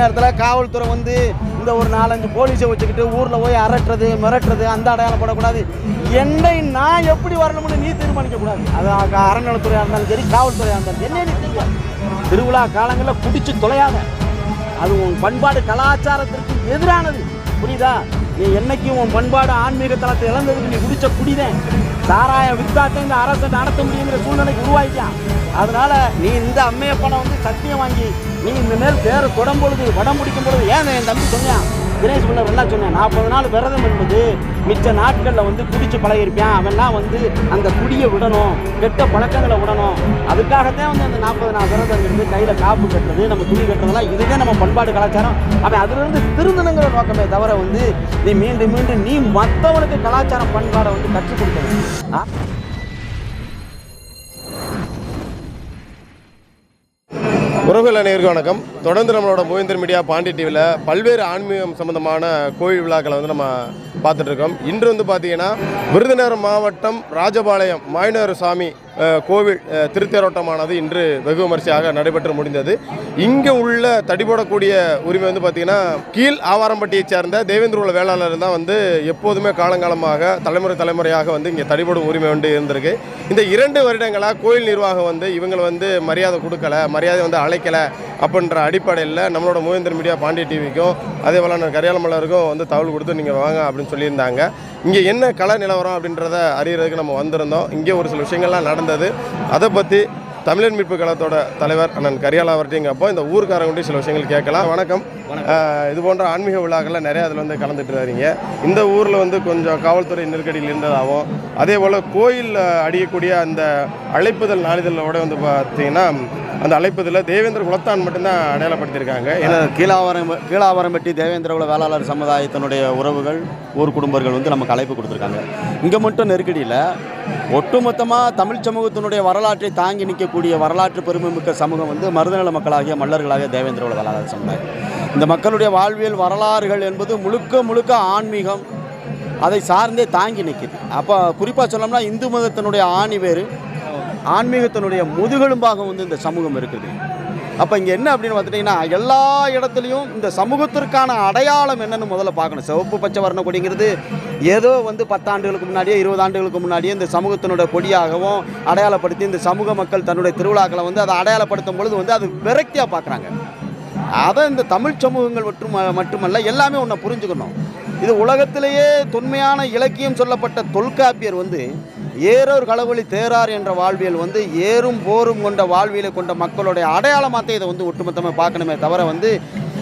நேரத்தில் காவல்துறை வந்து இந்த ஒரு நாலஞ்சு போலீஸை வச்சுக்கிட்டு ஊரில் போய் அரட்டுறது மிரட்டுறது அந்த அடையாளம் போடக்கூடாது. என்னை நான் எப்படி வரணும்னு நீ தீர்மானிக்க கூடாது அது அறநிலத்துறையாக இருந்தாலும் சரி காவல்துறையாக இருந்தாலும் என்ன நீ தீர்மானம் திருவிழா காலங்களில் குடிச்சு தொலையாத. அது உன் பண்பாடு கலாச்சாரத்திற்கு எதிரானது. புரியுதா? நீ என்னைக்கும் உன் பண்பாடு ஆன்மீக தளத்தை இழந்ததுக்கு நீ குடிச்ச குடிதேன். சாராய வித்தாத்தை இந்த அரசை நடத்த முடியுங்கிற சூழ்நிலைக்கு உருவாக்கிட்டான். அதனால நீ இந்த அம்மையப்பனை வந்து சத்தியம் வாங்கி நீ இந்த மேல் பேரை தொடும் பொழுது வடம் பிடிக்கும் பொழுது ஏன் என் தம்பி சொன்னான்? தினேஷ் பிள்ளை என்ன சொன்னேன் நாற்பது நாள் விரதம் என்பது மிச்ச நாட்களில் வந்து குடிச்சு பழகிருப்பான் அவன்லாம் வந்து அந்த குடியை விடணும் கெட்ட பழக்கங்களை விடணும். அதுக்காகத்தான் வந்து அந்த நாற்பது நாள் விரதம் இருந்து கையில் காப்பு கட்டுறது நம்ம துணி கட்டுறதெல்லாம் இதுவே நம்ம பண்பாடு கலாச்சாரம். அவன் அதுலேருந்து திருந்தணுங்கிற நோக்கமே தவிர வந்து நீ மீண்டும் மீண்டும் நீ மற்றவனுக்கு கலாச்சாரம் பண்பாடை வந்து கற்றுக் கொடுக்கணும். உறவுகள் அனைவருக்கும் வணக்கம். தொடர்ந்து நம்மளோட மூவேந்தர் மீடியா பாண்டி டிவியில் பல்வேறு ஆன்மீகம் சம்பந்தமான கோயில் விழாக்களை வந்து நம்ம பார்த்துட்ருக்கோம் இன்று வந்து பார்த்தீங்கன்னா விருதுநகர் மாவட்டம் ராஜபாளையம் மாயனர் சாமி கோவில் திருத்தேரோட்டமானது இன்று வெகு விமர்சையாக நடைபெற்று முடிந்தது. இங்கே உள்ள தடிபடக்கூடிய உரிமை வந்து பார்த்திங்கன்னா கீழ் ஆவாரம்பட்டியைச் சேர்ந்த தேவேந்திர உள்ள வேளாளர் தான் வந்து எப்போதுமே காலங்காலமாக தலைமுறை தலைமுறையாக வந்து இங்கே தடிபடும் உரிமை வந்து இருந்திருக்கு. இந்த இரண்டு வருடங்களாக கோயில் நிர்வாகம் வந்து இவங்களை வந்து மரியாதை கொடுக்கல மரியாதை வந்து அழைக்கலை அப்படின்ற அடிப்படையில் நம்மளோட மூவேந்தர் மீடியா பாண்டிய டிவிக்கும் அதே போல் நான் கரியால மலருக்கும் வந்து தகவல் கொடுத்து நீங்கள் வாங்க அப்படின்னு சொல்லியிருந்தாங்க. இங்கே என்ன கலை நிலவரம் அப்படின்றத அறியறதுக்கு நம்ம வந்திருந்தோம். இங்கே ஒரு சில விஷயங்கள்லாம் நடந்தது. அதை பற்றி தமிழன் மீட்பு கழகத்தோட தலைவர் அண்ணன் கரியாலா அவர்கிட்ட அப்போ இந்த ஊருக்காரங்கள்ட்ட சில விஷயங்கள் கேட்கலாம். வணக்கம். இது போன்ற ஆன்மீக விழாக்கள்ல நிறைய அதில் வந்து கலந்துட்டு வரீங்க இந்த ஊரில் வந்து கொஞ்சம் காவல்துறை நெருக்கடியில் இருந்ததாகவும் அதே போல் கோயில் அடிக்கக்கூடிய அந்த அழைப்புதல் நாளிதழோட வந்து பார்த்தீங்கன்னா அந்த அழைப்பதில் தேவேந்திர குலத்தான் மட்டும்தான் அடையாளப்படுத்தியிருக்காங்க. ஏன்னா கீழாவரம் கீழாவரம்பட்டி தேவேந்திரகுல வேளாளர் சமுதாயத்தினுடைய உறவுகள் ஊர் குடும்பங்கள் வந்து நமக்கு அழைப்பு கொடுத்துருக்காங்க. இங்கே மட்டும் நெருக்கடியில் ஒட்டுமொத்தமாக தமிழ் சமூகத்தினுடைய வரலாற்றை தாங்கி நிற்கக்கூடிய வரலாற்று பெருமைமிக்க சமூகம் வந்து மருதநல மக்களாகிய மல்லர்களாகிய தேவேந்திரகுல வேளாளர் சமுதாயம். இந்த மக்களுடைய வாழ்வியல் வரலாறுகள் என்பது முழுக்க முழுக்க ஆன்மீகம் அதை சார்ந்தே தாங்கி நிற்கிது அப்போ குறிப்பாக சொல்லணும்னா இந்து மதத்தினுடைய ஆணி வேறு ஆன்மீகத்தினுடைய முதுகெலும்பாக வந்து இந்த சமூகம் இருக்குது. அப்போ இங்கே என்ன அப்படின்னு பார்த்துட்டிங்கன்னா எல்லா இடத்துலையும் இந்த சமூகத்திற்கான அடையாளம் என்னென்னு முதல்ல பார்க்கணும். சிவப்பு பச்சை வர்ண கொடிங்கிறது ஏதோ வந்து பத்தாண்டுகளுக்கு முன்னாடியே இருபது ஆண்டுகளுக்கு முன்னாடியே இந்த சமூகத்தினுடைய கொடியாகவும் அடையாளப்படுத்தி இந்த சமூக மக்கள் தன்னுடைய திருவிழாக்களை வந்து அதை அடையாளப்படுத்தும் பொழுது வந்து அது விரக்தியாக பார்க்குறாங்க. அதை இந்த தமிழ் சமூகங்கள் மற்றும் மட்டுமல்ல எல்லாமே ஒன்றை புரிஞ்சுக்கணும். இது உலகத்திலேயே தொன்மையான இலக்கியம் சொல்லப்பட்ட தொல்காப்பியர் வந்து ஏறோர் களவழி தேரார் என்ற வாழ்வியல் வந்து ஏறும் போரும் கொண்ட வாழ்வியலை கொண்ட மக்களுடைய அடையாளமாகத்தே இதை வந்து ஒட்டுமொத்தமாக பார்க்கணுமே தவிர வந்து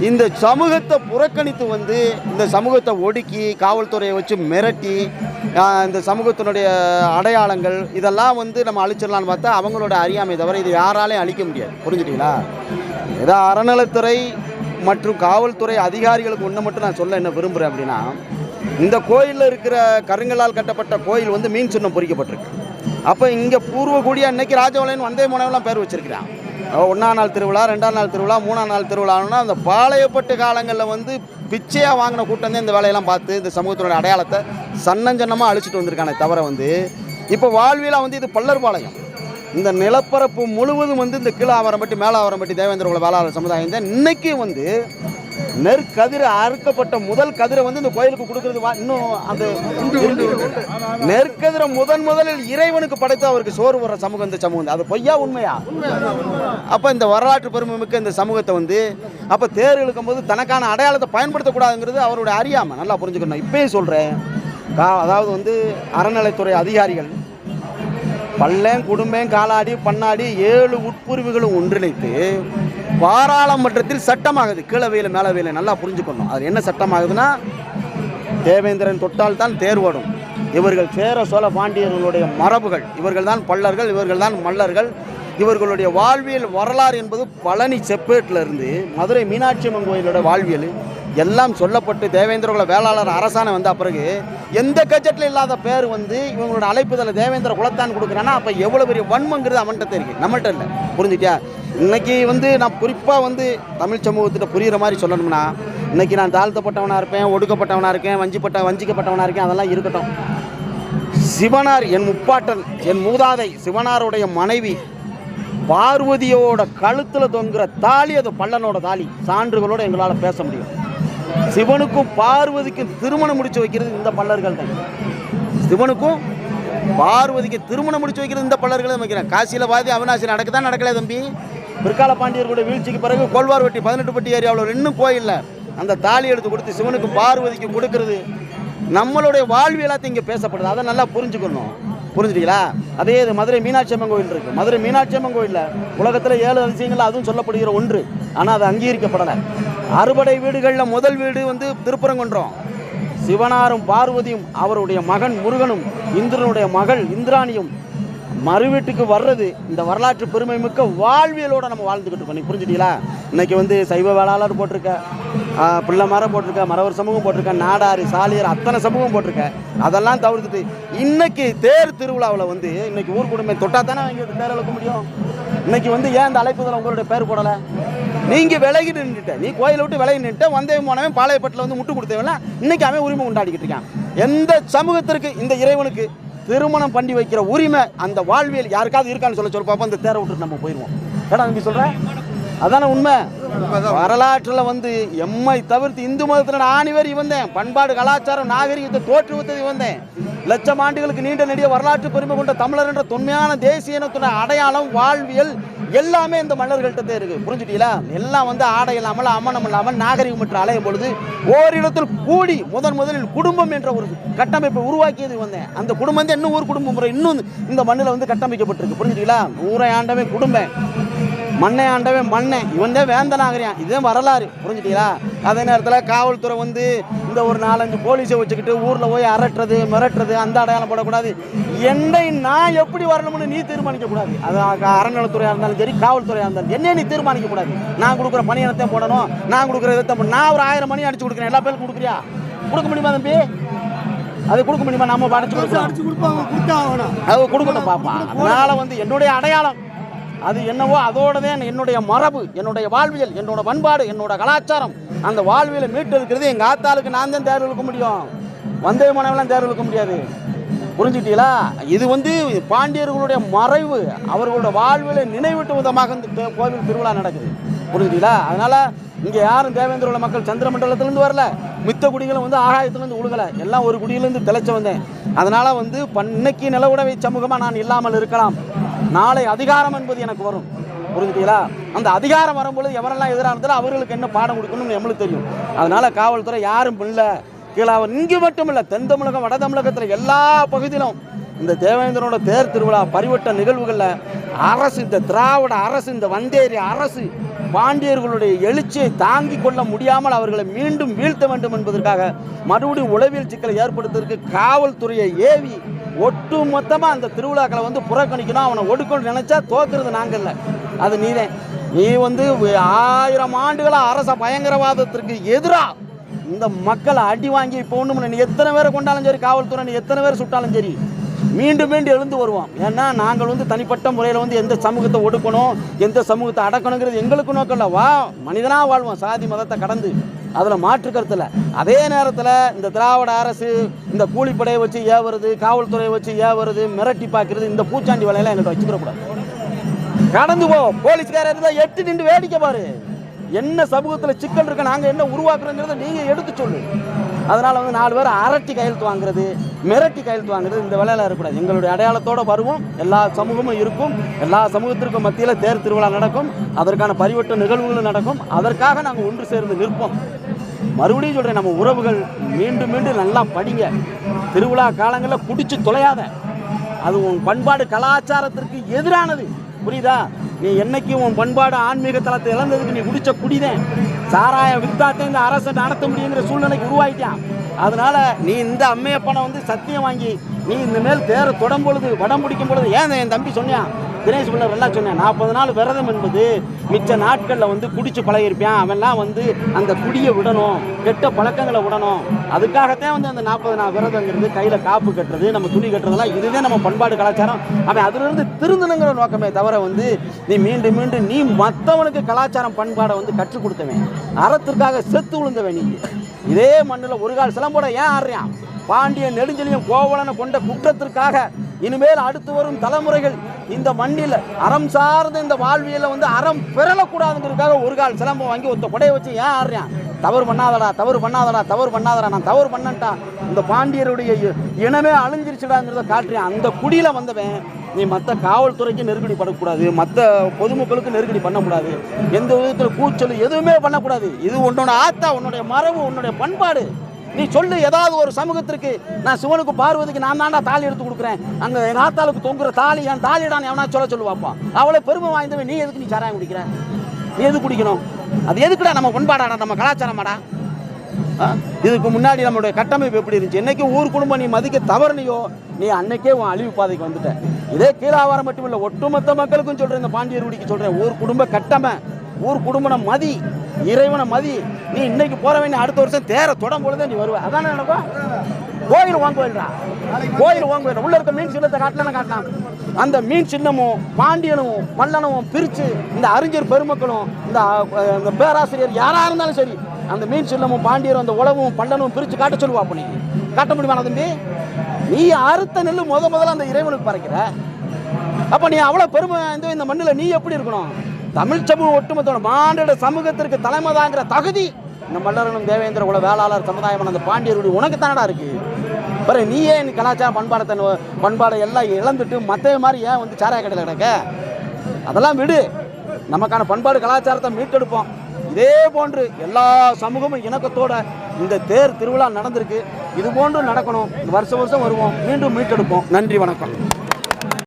இந்த சமூகத்தை புறக்கணித்து வந்து இந்த சமூகத்தை ஒடுக்கி காவல்துறையை வச்சு மிரட்டி இந்த சமூகத்தினுடைய அடையாளங்கள் இதெல்லாம் வந்து நம்ம அழிச்சிடலான்னு பார்த்தா அவங்களோட அறியாமை தவிர இது யாராலையும் அழிக்க முடியாது. புரிஞ்சுட்டீங்களா? ஏதோ அறநிலைத்துறை மற்றும் காவல்துறை அதிகாரிகளுக்கு ஒன்று மட்டும் நான் சொல்ல என்ன விரும்புகிறேன் அப்படின்னா இந்த கோயிலில் இருக்கிற கருங்கலால் கட்டப்பட்ட கோயில் வந்து மீன் சின்னம் பொறிக்கப்பட்டிருக்கு. அப்போ இங்கே பூர்வகுடியா இன்றைக்கி ராஜபாளையம் வந்தே முனைவெல்லாம் பேர் வச்சிருக்கிறான். ஒன்றாம் நாள் திருவிழா ரெண்டாம் நாள் திருவிழா மூணாம் நாள் திருவிழான்னா அந்த பாளையப்பட்டு காலங்களில் வந்து பிச்சையாக வாங்கின கூட்டம் தான் இந்த வேலையெல்லாம் பார்த்து இந்த சமூகத்தினுடைய அடையாளத்தை சன்னஞ்சன்னமாக அழிச்சிட்டு வந்திருக்கானே தவிர வந்து இப்போ வாழ்வியலாக வந்து இது பல்லர்பாளையம். இந்த நிலப்பரப்பு முழுவதும் வந்து இந்த கீழ ஆவரம்பட்டி மேலே ஆவரம்பட்டி தேவேந்திர குல வேளாளர் சமுதாயம் தான். இன்றைக்கும் வந்து நெற்கதிரை அறுக்கப்பட்ட முதல் கதிரை வந்து இந்த கோயிலுக்கு கொடுக்கறது இன்னும் அந்த நெற்கதிரை முதன் முதலில் இறைவனுக்கு படைத்து அவருக்கு சோறு வர சமூகம் இந்த சமூகம். அது பொய்யா உண்மையா? அப்ப இந்த வரலாற்று பெருமை மிக்க இந்த சமூகத்தை வந்து அப்ப தேர் இழுக்கும் போது தனக்கான அடையாளத்தை பயன்படுத்தக்கூடாதுங்கிறது அவருடைய அறியாமை. நல்லா புரிஞ்சுக்கணும். இப்பயும் சொல்றேன். கா- அதாவது வந்து அறநிலைத்துறை அதிகாரிகள் பள்ளம் குடும்பம் காலாடி பண்ணாடி ஏழு உட்பிரிவுகளும் ஒன்றிணைத்து பாராளுமன்றத்தில் சட்டமாகுது. கீழவையில் மேலவையில் நல்லா புரிஞ்சுக்கணும். அது என்ன சட்டமாகுதுன்னா தேவேந்திரன் தொட்டால் தான் தேர் ஓடும். இவர்கள் சேர சோழ பாண்டியர்களுடைய மரபுகள். இவர்கள் தான் பல்லர்கள் இவர்கள் தான் மல்லர்கள். இவர்களுடைய வாழ்வியல் வரலாறு என்பது பழனி செப்பேட்டில் இருந்து மதுரை மீனாட்சி அம்மன் கோயிலோட வாழ்வியல். எல்லாம் சொல்லப்பட்டு தேவேந்திரகுல வேளாளர் அரசாணை வந்த பிறகு எந்த கட்ஜெட்டில் இல்லாத பேர் வந்து இவங்களோட அழைப்புதல தேவேந்திர குலத்தான் கொடுக்குறான்னா அப்போ எவ்வளோ பெரிய வன்மங்கிறது அவன்கிட்ட தெரியும் நம்மள்ட்ட இல்லை. புரிஞ்சுட்டியா இன்றைக்கி வந்து நான் குறிப்பாக வந்து தமிழ் சமூகத்திட்ட புரிகிற மாதிரி சொல்லணும்னா இன்றைக்கி நான் தாழ்த்தப்பட்டவனாக இருப்பேன் ஒடுக்கப்பட்டவனாக இருக்கேன் வஞ்சிப்பட்ட வஞ்சிக்கப்பட்டவனாக இருக்கேன் அதெல்லாம் இருக்கட்டும். சிவனார் என் முப்பாட்டன் என் மூதாதை சிவனாருடைய மனைவி பார்வதியோட கழுத்தில் தொங்குற தாலி அது பல்லனோட தாலி. சான்றுகளோடு எங்களால் பேச முடியும். சிவனுக்கும் பார்வதிக்கும் திருமணம் முடிச்சு வைக்கிறது இந்த பல்லர்கள் தான் சிவனுக்கும் பார்வதிக்கு திருமணம் முடிச்சு வைக்கிறது இந்த பல்லர்கள் தான் வைக்கிறேன். காசியில் பாதி அவினாசி நடக்குதான் நடக்கல தம்பி? பிற்கால பாண்டியர்களுடைய வீழ்ச்சிக்கு பிறகு கோல்வார்பட்டி பதினெட்டு பட்டி ஏரியாவில் இன்னும் கோயிலில். அந்த தாலி எடுத்து கொடுத்து சிவனுக்கு பார்வதிக்கு கொடுக்கறது நம்மளுடைய வாழ்வியலாத்தையும் இங்கே பேசப்படுது. அதை நல்லா புரிஞ்சுக்கணும். புரிஞ்சுட்டீங்களா? அதே இது மதுரை மீனாட்சி அம்மன் கோயில் இருக்குது மதுரை மீனாட்சி அம்மன் கோயிலில் உலகத்தில் ஏழு அதிசயங்கள் அதுவும் சொல்லப்படுகிற ஒன்று. ஆனால் அது அங்கீகரிக்கப்படலை. அறுபடை வீடுகளில் முதல் வீடு வந்து திருப்பரங்குன்றம். சிவனாரும் பார்வதியும் அவருடைய மகன் முருகனும் இந்திரனுடைய மகள் இந்திராணியும் மறு வீட்டுக்கு வர்றது இந்த வரலாற்று பெருமை மிக்க வாழ்வியலோடு நம்ம வாழ்ந்துக்கிட்டு இருக்கோம். நீ புரிஞ்சுட்டீங்களா? இன்னைக்கு வந்து சைவ வேளாளர் போட்டிருக்க. பிள்ளை மரம் போட்டிருக்க மரவர் சமூகம் போட்டிருக்க நாடாறு சாலியர் அத்தனை சமூகம் போட்டிருக்க. அதெல்லாம் தவிர்த்துட்டு இன்னைக்கு தேர் திருவிழாவில் வந்து இன்னைக்கு ஊர் குடும்பம் தொட்டா தானே அவங்க தேர் அழைக்க முடியும்? இன்னைக்கு வந்து ஏன் அந்த அழைப்புதல் உங்களுடைய பேர் போடலை? நீங்கள் விலகி நின்றுட்ட நீ கோயிலை விட்டு விலகி நின்றுட்ட வந்தவன் போனவன் பாளையப்பட்டில் வந்து முட்டு கொடுத்தவன் இன்னைக்கு அவன் உரிமை கொண்டாடிக்கிட்டு இருக்கான். எந்த சமூகத்திற்கு இந்த இறைவனுக்கு திருமணம் பண்ணி வைக்கிற உரிமை அந்த வாழ்வியல் யாருக்காவது இருக்கான்னு சொல்ல சொல்ல பார்ப்போம் அந்த தேரை விட்டுட்டு நம்ம போயிடுவோம் ஏடா நம்பி சொல்கிறேன் அதானே உண்மை? வரலாற்றில் வந்து எம்மை தவிர்த்து இந்து மதத்தில் ஆணிவர் இவந்தேன் பண்பாடு கலாச்சாரம் நாகரிகத்தை தோற்றுவித்தது இவந்தேன் லட்சம் ஆண்டுகளுக்கு நீண்ட நெடிய வரலாற்று பெருமை கொண்ட தமிழர் என்ற தொன்மையான தேசிய இனத்துடைய அடையாளம் வாழ்வியல் எல்லாமே இந்த மன்னர்கள்ட்ட தான் இருக்கு புரிஞ்சுட்டீங்களா? எல்லாம் வந்து ஆடை இல்லாமல் அமனம் இல்லாமல் நாகரிகமற்ற அலையும் பொழுது ஓரிடத்தில் கூடி முதன் முதலில் குடும்பம் என்ற ஒரு கட்டமைப்பை உருவாக்கியது வந்தேன். அந்த குடும்பம் வந்து இன்னும் ஒரு குடும்ப முறை இன்னும் இந்த மண்ணில் வந்து கட்டமைக்கப்பட்டிருக்கு. புரிஞ்சுட்டீங்களா? ஊரை ஆண்டவே குடும்பம். மண்ணை ஆண்டவன் மண்ணன் இவன் தான் வேந்தனாகிறான் இதுதான் வரலாறு. புரிஞ்சுட்டீங்களா? அதே நேரத்தில் காவல்துறை வந்து இந்த ஒரு நாலஞ்சு போலீஸை வச்சுக்கிட்டு ஊரில் போய் அரட்டுறது மிரட்டுறது அந்த அடையாளம் போடக்கூடாது. என்னை நான் எப்படி வரணும்னு நீ தீர்மானிக்க கூடாது அது அறநிலைத்துறையாக இருந்தாலும் சரி காவல்துறையாக இருந்தாலும் என்ன நீ தீர்மானிக்க கூடாது நான் கொடுக்குற பணியினத்தை போடணும்? நான் கொடுக்குற இதை. நான் ஒரு ஆயிரம் மணி அடிச்சு கொடுக்குறேன். எல்லா பேரும் கொடுக்குறியா? கொடுக்க முடியுமா தம்பி? அது கொடுக்க முடியுமா? நம்ம அடிச்சு ஆகணும். அது கொடுக்கணும் பாப்பா. அதனால வந்து என்னுடைய அடையாளம் அது என்னவோ அதோட தான் என்னுடைய மரபு என்னுடைய வாழ்வியல் என்னோட பண்பாடு என்னோட கலாச்சாரம் அந்த வாழ்வியலை மீட்டு இருக்கிறது எங்கள் ஆத்தாளுக்கு நான் தான் தேர்வு இழுக்க முடியும். வந்தே மனைவெல்லாம் தேர்வு இழுக்க முடியாது. புரிஞ்சுட்டீங்களா இது வந்து பாண்டியர்களுடைய மறைவு அவர்களோட வாழ்வியலை நினைவிட்டு விதமாக இந்த கோவில் திருவிழா நடக்குது. புரிஞ்சுட்டீங்களா அதனால் இங்கே யாரும் தேவேந்திரோட மக்கள் சந்திரமண்டலத்திலேருந்து வரல. மித்த குடிகளும் வந்து ஆகாயத்துலேருந்து உழுகலை. எல்லாம் ஒரு குடியிலேருந்து திளைச்ச வந்தேன் அதனால் வந்து பன் இன்னைக்கு நிலவுடவை சமூகமாக நான் இல்லாமல் இருக்கலாம். நாளை அதிகாரம் என்பது எனக்கு வரும். புரிஞ்சுட்டீங்களா? அந்த அதிகாரம் வரும்பொழுது எவரெல்லாம் எதிராக இருந்தாலும் அவர்களுக்கு என்ன பாடம் கொடுக்கணும்னு நம்மளுக்கு தெரியும். அதனால் காவல்துறை யாரும் இல்லை. கீழே இங்கே மட்டும் இல்லை தென் தமிழகம் வட தமிழகத்தில் எல்லா பகுதியிலும் இந்த தேவேந்திரனோட தேர் திருவிழா பரிவட்ட நிகழ்வுகளில் அரசு இந்த திராவிட அரசு இந்த வந்தேரி அரசு பாண்டியர்களுடைய எழுச்சியை தாங்கிக் கொள்ள முடியாமல் அவர்களை மீண்டும் வீழ்த்த வேண்டும் என்பதற்காக மறுபடியும் உளவியல் சிக்கலை ஏற்படுத்துவதற்கு காவல்துறையை ஏவி ஒட்டு மொத்தமாக அந்த திருவிழாக்களை வந்து புறக்கணிக்கணும் அவனை ஒடுக்கணும்னு நினச்சா தோக்குறது நாங்கள் இல்லை. அது நீதான். நீ வந்து ஆயிரம் ஆண்டுகளாக அரச பயங்கரவாதத்திற்கு எதிராக இந்த மக்களை அடி வாங்கி இப்போ நீ எத்தனை பேரை கொண்டாலும் சரி காவல்துறை நீ எத்தனை பேர் சுட்டாலும் சரி மீண்டும் மீண்டும் எழுந்து வருவோம். ஏன்னா நாங்கள் வந்து தனிப்பட்ட முறையில் வந்து எந்த சமூகத்தை ஒடுக்கணும் எந்த சமூகத்தை அடக்கணுங்கிறது எங்களுக்கு நோக்கம் இல்லை. வா மனிதனாக வாழ்வோம். சாதி மதத்தை கடந்து. அதில் மாற்று கருத்தில் அதே நேரத்தில் இந்த திராவிட அரசு இந்த கூலிப்படையை வச்சு ஏவுறது காவல்துறையை வச்சு ஏவுறது மிரட்டி பார்க்கறது இந்த பூச்சாண்டி வேலையெல்லாம் எங்கள்கிட்ட வச்சுக்கிறக்கூடாது கடந்து போ. போலீஸ்காரர் இருந்தால் எட்டு நின்று வேடிக்கை பாரு. என்ன சமூகத்தில் சிக்கல் இருக்கு நாங்கள் என்ன உருவாக்குறோங்கிறத நீங்கள் எடுத்து சொல்லு. அதனால் வந்து நாலு பேர் அரட்டி கையெழுத்து வாங்குறது மிரட்டி கையெழுத்து வாங்குறது இந்த வேலையில் இருக்கக்கூடாது. எங்களுடைய அடையாளத்தோடு வருவோம். எல்லா சமூகமும் இருக்கும். எல்லா சமூகத்திற்கும் மத்தியில் தேர் திருவிழா நடக்கும். அதற்கான பரிவட்ட நிகழ்வுகளும் நடக்கும். அதற்காக நாங்கள் ஒன்று சேர்ந்து நிற்போம். மறுபடியும் சொல்கிறேன் நம்ம உறவுகள் மீண்டும் மீண்டும் நல்லா படிங்க. திருவிழா காலங்களில் பிடிச்சி தொலையாத. அது உன் பண்பாடு கலாச்சாரத்திற்கு எதிரானது. புரியுதா? நீ என்னைக்கு உன் பண்பாடு ஆன்மீக தளத்தை இழந்ததுக்கு நீ குடிச்ச குடிதேன். சாராய வித்தாத்தே இந்த அரசை நடத்த முடியுங்கிற சூழ்நிலைக்கு உருவாயிட்டான். அதனால நீ இந்த அம்மையப்பனை வந்து சத்தியம் வாங்கி நீ இந்த மேல் தேர தொடும் பொழுது வடம் பிடிக்கும் பொழுது ஏன் என் தம்பி சொன்னியான் தினேஷ் பிள்ளர் எல்லாம் சொன்னேன் நாற்பது நாள் விரதம் என்பது மிச்ச நாட்களில் வந்து குடிச்சு பழகிருப்பேன் அவன்லாம் வந்து அந்த குடியை விடணும் கெட்ட பழக்கங்களை விடணும். அதுக்காகத்தான் வந்து அந்த நாற்பது நாள் விரதங்கிறது கையில் காப்பு கட்டுறது நம்ம துணி கட்டுறதெல்லாம் இதுதான் நம்ம பண்பாடு கலாச்சாரம். அவன் அதிலிருந்து திருந்தணுங்கிற நோக்கமே தவிர வந்து நீ மீண்டும் மீண்டும் நீ மற்றவனுக்கு கலாச்சாரம் பண்பாடை வந்து கற்றுக் கொடுத்தவன். அறத்திற்காக செத்து விழுந்தவன் நீ. இதே மண்ணில் ஒரு கால் சிலம்போட ஏன் ஆடுறான்? பாண்டியன் நெடுஞ்செலியும் கோவலனை கொண்ட குற்றத்திற்காக இனிமேல் அடுத்து வரும் தலைமுறைகள் இந்த மண்ணில் அறம் சார்ந்த இந்த வாழ்வியலில் வந்து அறம் பெறலக்கூடாதுங்கிறதுக்காக ஒரு கால் சிலம்பம் வாங்கி ஒருத்த கொடையை வச்சு ஏன் ஆடுறேன் தவறு பண்ணாதடா தவறு பண்ணாதடா தவறு பண்ணாதடா நான் தவறு பண்ணன்ட்டான் இந்த பாண்டியருடைய இ- இனமே அழிஞ்சிருச்சுடாங்கிறத காட்டுறேன். அந்த குடியில் வந்தவன் நீ மற்ற காவல்துறைக்கு நெருக்கடி படக்கூடாது மற்ற பொதுமக்களுக்கு நெருக்கடி பண்ணக்கூடாது எந்த விதத்தில் கூச்சல் எதுவுமே பண்ணக்கூடாது. இது உன்னோட ஆத்தா உன்னுடைய மரபு உன்னுடைய பண்பாடு. நீ சொல்லு ஏதாவது ஒரு சமூகத்திற்கு நான் சிவனுக்கு பார்வதிக்கு நான் தாண்டா தாலி எடுத்து கொடுக்குறேன். அங்கே எங்கள் ஆத்தாளுக்கு தொங்குற தாலி என் தாலிடான்னு எவனா சொல்ல சொல்லுவாப்பா? அவளை பெருமை வாய்ந்தவன். நீ எதுக்கு நீ சாராயம் குடிக்கிற? நீ எது குடிக்கணும்? அது எதுக்குடா நம்ம பண்பாடாடா நம்ம கலாச்சாரமாடா? இதுக்கு முன்னாடி நம்மளுடைய கட்டமைப்பு எப்படி இருந்துச்சு? என்னைக்கு ஊர் குடும்பம் நீ மதிக்க தவறுனியோ நீ அன்னைக்கே உன் அழிவு பாதைக்கு வந்துட்ட. இதே கீழாவாரம் மட்டும் இல்லை ஒட்டுமொத்த மக்களுக்கும் சொல்கிறேன் இந்த பாண்டியர் குடிக்கு சொல்கிறேன் ஊர் குடும்ப கட்டமை. ஊர் குடும்பனை மதி இறைவனை மதி. நீ இன்னைக்கு போற வேண்டிய அடுத்த வருஷம் தேர தொடம் பொழுதே நீ வருவ. அதானே நடக்கும்? கோயில் வாங்க கோயில்டா கோயில் வாங்க கோயில் உள்ள இருக்க மீன் சின்னத்தை காட்டலாம் காட்டலாம். அந்த மீன் சின்னமும் பாண்டியனும் மல்லனமும் பிரித்து இந்த அறிஞர் பெருமக்களும் இந்த இந்த பேராசிரியர் யாராக இருந்தாலும் சரி அந்த மீன் சின்னமும் பாண்டியரும் அந்த உழவும் பல்லனும் பிரித்து காட்ட சொல்லுவா அப்ப நீ காட்ட முடியுமா தம்பி? நீ அறுத்த நெல் முத முதல்ல அந்த இறைவனுக்கு பறக்கிற. அப்போ நீ அவ்வளோ பெருமை இந்த மண்ணில் நீ எப்படி இருக்கணும்? தமிழ் சமூகம் ஒட்டுமொத்தோட மாநில சமூகத்திற்கு தலைமை தாங்கிற தகுதி இந்த மல்லரனும் தேவேந்திர குல வேளாளர் சமுதாயம் அந்த பாண்டியருடைய உனக்கு தானடா இருக்கு? பிற நீ ஏன் நீ கலாச்சாரம் பண்பாடை தன் பண்பாடை எல்லாம் இழந்துட்டு மற்ற மாதிரி ஏன் வந்து சாராய கடையில் கிடக்க? அதெல்லாம் விடு. நமக்கான பண்பாடு கலாச்சாரத்தை மீட்டெடுப்போம். இதே போன்று எல்லா சமூகமும் இணக்கத்தோட இந்த தேர் திருவிழா நடந்திருக்கு. இது போன்று நடக்கணும். வருஷம் வருஷம் வருவோம். மீண்டும் மீட்டெடுப்போம். நன்றி வணக்கம்.